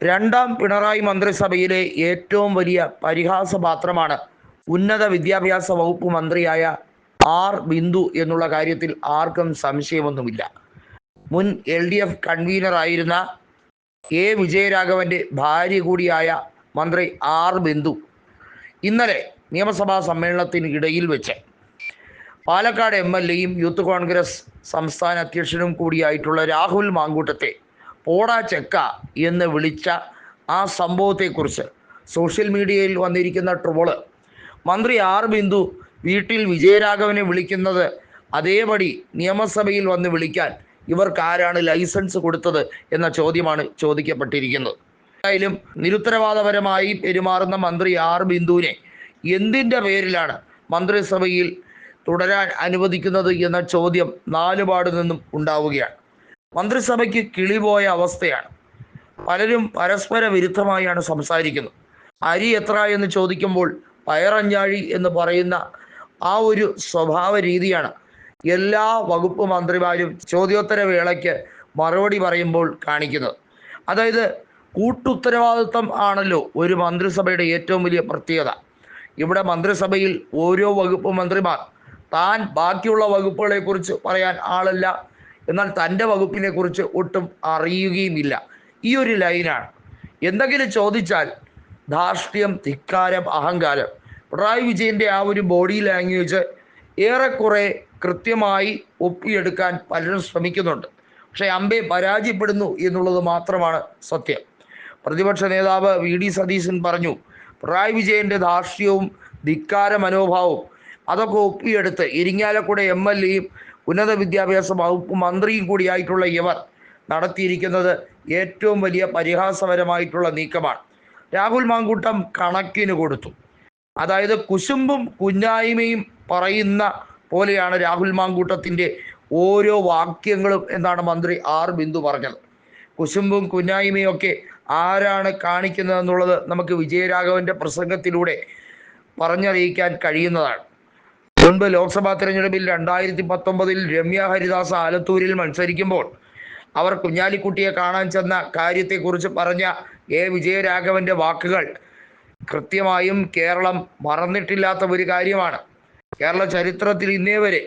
രണ്ടാം പിണറായി മന്ത്രിസഭയിലെ ഏറ്റവും വലിയ പരിഹാസപാത്രമാണ് ഉന്നത വിദ്യാഭ്യാസ വകുപ്പ് മന്ത്രിയായ ആർ ബിന്ദു എന്നുള്ള കാര്യത്തിൽ ആർക്കും സംശയമൊന്നുമില്ല. മുൻ എൽ ഡി എഫ് കൺവീനറായിരുന്ന എ വിജയരാഘവന്റെ ഭാര്യ കൂടിയായ മന്ത്രി ആർ ബിന്ദു ഇന്നലെ നിയമസഭാ സമ്മേളനത്തിന് ഇടയിൽ വെച്ച് പാലക്കാട് എം എൽ എയും യൂത്ത് കോൺഗ്രസ് സംസ്ഥാന അധ്യക്ഷനും കൂടിയായിട്ടുള്ള രാഹുൽ മാങ്കൂട്ടത്തെ പോടാ ചെക്ക എന്ന് വിളിച്ച ആ സംഭവത്തെക്കുറിച്ച് സോഷ്യൽ മീഡിയയിൽ വന്നിരിക്കുന്ന ട്രോൾ. മന്ത്രി ആർ ബിന്ദു വീട്ടിൽ വിജയരാഘവനെ വിളിക്കുന്നത് അതേപടി നിയമസഭയിൽ വന്ന് വിളിക്കാൻ ഇവർക്ക് ആരാണ് ലൈസൻസ് കൊടുത്തത് എന്ന ചോദ്യമാണ് ചോദിക്കപ്പെട്ടിരിക്കുന്നത്. എന്തായാലും നിരുത്തരവാദപരമായി പെരുമാറുന്ന മന്ത്രി ആർ ബിന്ദുവിനെ എന്തിന്റെ പേരിലാണ് മന്ത്രിസഭയിൽ തുടരാൻ അനുവദിക്കുന്നത് എന്ന ചോദ്യം നാലുപാട് നിന്നും ഉണ്ടാവുകയാണ്. മന്ത്രിസഭയ്ക്ക് കിളിപോയ അവസ്ഥയാണ്. പലരും പരസ്പര വിരുദ്ധമായാണ് സംസാരിക്കുന്നത്. അരി എത്ര എന്ന് ചോദിക്കുമ്പോൾ പയറഞ്ഞാഴി എന്ന് പറയുന്ന ആ ഒരു സ്വഭാവ രീതിയാണ് എല്ലാ വകുപ്പ് മന്ത്രിമാരും ചോദ്യോത്തര വേളയ്ക്ക് മറുപടി പറയുമ്പോൾ കാണിക്കുന്നത്. അതായത് കൂട്ടുത്തരവാദിത്വം ആണല്ലോ ഒരു മന്ത്രിസഭയുടെ ഏറ്റവും വലിയ പ്രത്യേകത. ഇവിടെ മന്ത്രിസഭയിൽ ഓരോ വകുപ്പ് മന്ത്രിമാർ താൻ ബാക്കിയുള്ള വകുപ്പുകളെക്കുറിച്ച് പറയാൻ ആളല്ല. എന്നാൽ തന്റെ വകുപ്പിനെ കുറിച്ച് ഒട്ടും അറിയുകയുമില്ല. ഈ ഒരു ലൈനാണ് എന്തെങ്കിലും ചോദിച്ചാൽ ധാർഷ്ട്യം ധിക്കാരം അഹങ്കാരം. പിണറായി വിജയന്റെ ആ ഒരു ബോഡി ലാംഗ്വേജ് ഏറെക്കുറെ കൃത്യമായി ഒപ്പിയെടുക്കാൻ പലരും ശ്രമിക്കുന്നുണ്ട്. പക്ഷേ അമ്പെ പരാജയപ്പെടുന്നു എന്നുള്ളത് മാത്രമാണ് സത്യം. പ്രതിപക്ഷ നേതാവ് വി ഡി സതീശൻ പറഞ്ഞു പിണറായി വിജയന്റെ ധാർഷ്ട്യവും ധിക്കാര മനോഭാവവും അതൊക്കെ ഒപ്പിയെടുത്ത് ഇരിങ്ങാലക്കുട എം എൽ എയും ഉന്നത വിദ്യാഭ്യാസ വകുപ്പ് മന്ത്രിയും കൂടിയായിട്ടുള്ള ഇവർ നടത്തിയിരിക്കുന്നത് ഏറ്റവും വലിയ പരിഹാസപരമായിട്ടുള്ള നീക്കമാണ്. രാഹുൽ മാങ്കൂട്ടം കണക്കിന് കൊടുത്തു. അതായത് കുശുമ്പും കുഞ്ഞായ്മയും പറയുന്ന പോലെയാണ് രാഹുൽ മാങ്കൂട്ടത്തിന്റെ ഓരോ വാക്യങ്ങളും എന്നാണ് മന്ത്രി ആർ ബിന്ദു പറഞ്ഞത്. കുശുമ്പും കുഞ്ഞായ്മയും ഒക്കെ ആരാണ് കാണിക്കുന്നതെന്നുള്ളത് നമുക്ക് വിജയരാഘവന്റെ പ്രസംഗത്തിലൂടെ പറഞ്ഞറിയിക്കാൻ കഴിയുന്നതാണ്. മുൻപ് ലോക്സഭാ തെരഞ്ഞെടുപ്പിൽ രണ്ടായിരത്തി പത്തൊമ്പതിൽ രമ്യ ഹരിദാസ് ആലത്തൂരിൽ മത്സരിക്കുമ്പോൾ അവർ കുഞ്ഞാലിക്കുട്ടിയെ കാണാൻ ചെന്ന കാര്യത്തെക്കുറിച്ച് പറഞ്ഞ എ. വിജയരാഘവന്റെ വാക്കുകൾ കൃത്യമായും കേരളം മറന്നിട്ടില്ലാത്ത ഒരു കാര്യമാണ്. കേരള ചരിത്രത്തിൽ ഇന്നേ വരെ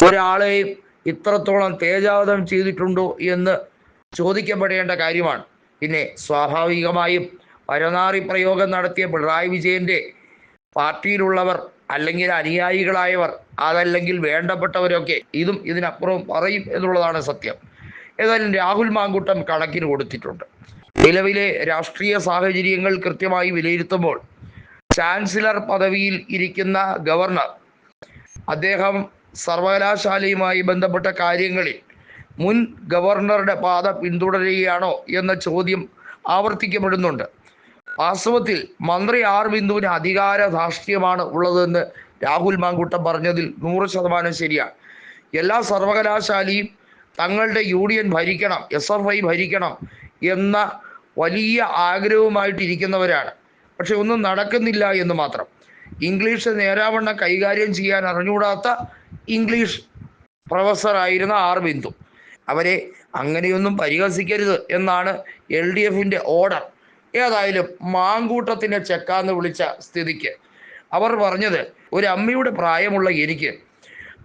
ഒരാളെയും ഇത്രത്തോളം തേജാവതം ചെയ്തിട്ടുണ്ടോ എന്ന് ചോദിക്കപ്പെടേണ്ട കാര്യമാണ്. പിന്നെ സ്വാഭാവികമായും പരനാറി പ്രയോഗം നടത്തിയ പിണറായി വിജയന്റെ പാർട്ടിയിലുള്ളവർ അല്ലെങ്കിൽ അനുയായികളായവർ അതല്ലെങ്കിൽ വേണ്ടപ്പെട്ടവരൊക്കെ ഇതും ഇതിനപ്പുറവും പറയും എന്നുള്ളതാണ് സത്യം. ഏതായാലും രാഹുൽ മാങ്കൂട്ടം കണക്കിന് കൊടുത്തിട്ടുണ്ട്. നിലവിലെ രാഷ്ട്രീയ സാഹചര്യങ്ങൾ കൃത്യമായി വിലയിരുത്തുമ്പോൾ ചാൻസലർ പദവിയിൽ ഇരിക്കുന്ന ഗവർണർ അദ്ദേഹം സർവകലാശാലയുമായി ബന്ധപ്പെട്ട കാര്യങ്ങളിൽ മുൻ ഗവർണറുടെ പാത പിന്തുടരുകയാണോ എന്ന ചോദ്യം ആവർത്തിക്കപ്പെടുന്നുണ്ട്. വാസ്തവത്തിൽ മന്ത്രി ആർ ബിന്ദുവിന് അധികാര ധാർഷ്ട്യമാണ് ഉള്ളതെന്ന് രാഹുൽ മാങ്കുട്ടം പറഞ്ഞതിൽ നൂറ് ശതമാനം ശരിയാണ്. എല്ലാ സർവകലാശാലയും തങ്ങളുടെ യൂണിയൻ ഭരിക്കണം എസ് എഫ് ഐ ഭരിക്കണം എന്ന വലിയ ആഗ്രഹവുമായിട്ടിരിക്കുന്നവരാണ്. പക്ഷെ ഒന്നും നടക്കുന്നില്ല എന്ന് മാത്രം. ഇംഗ്ലീഷ് നേരാവണ്ണം കൈകാര്യം ചെയ്യാൻ അറിഞ്ഞുകൂടാത്ത ഇംഗ്ലീഷ് പ്രൊഫസറായിരുന്ന ആർ ബിന്ദു അവരെ അങ്ങനെയൊന്നും പരിഹസിക്കരുത് എന്നാണ് എൽ ഡി എഫിന്റെ ഓർഡർ ഏതായാലും മാങ്കൂട്ടത്തിന്റെ ചെക്കാന്ന് വിളിച്ച സ്ഥിതിക്ക്. അവർ പറഞ്ഞത് ഒരു അമ്മയുടെ പ്രായമുള്ള എനിക്ക്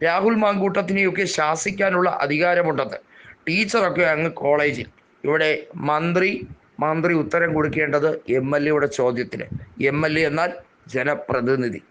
രാഹുൽ മാങ്കൂട്ടത്തിനെയൊക്കെ ശാസിക്കാനുള്ള അധികാരമുണ്ടെന്ന്. ടീച്ചറൊക്കെ അങ്ങ് കോളേജിൽ. ഇവിടെ മന്ത്രി മന്ത്രി ഉത്തരം കൊടുക്കേണ്ടത് എം എൽ എയുടെ ചോദ്യത്തിന്. എം എൽ എ എന്നാൽ ജനപ്രതിനിധി.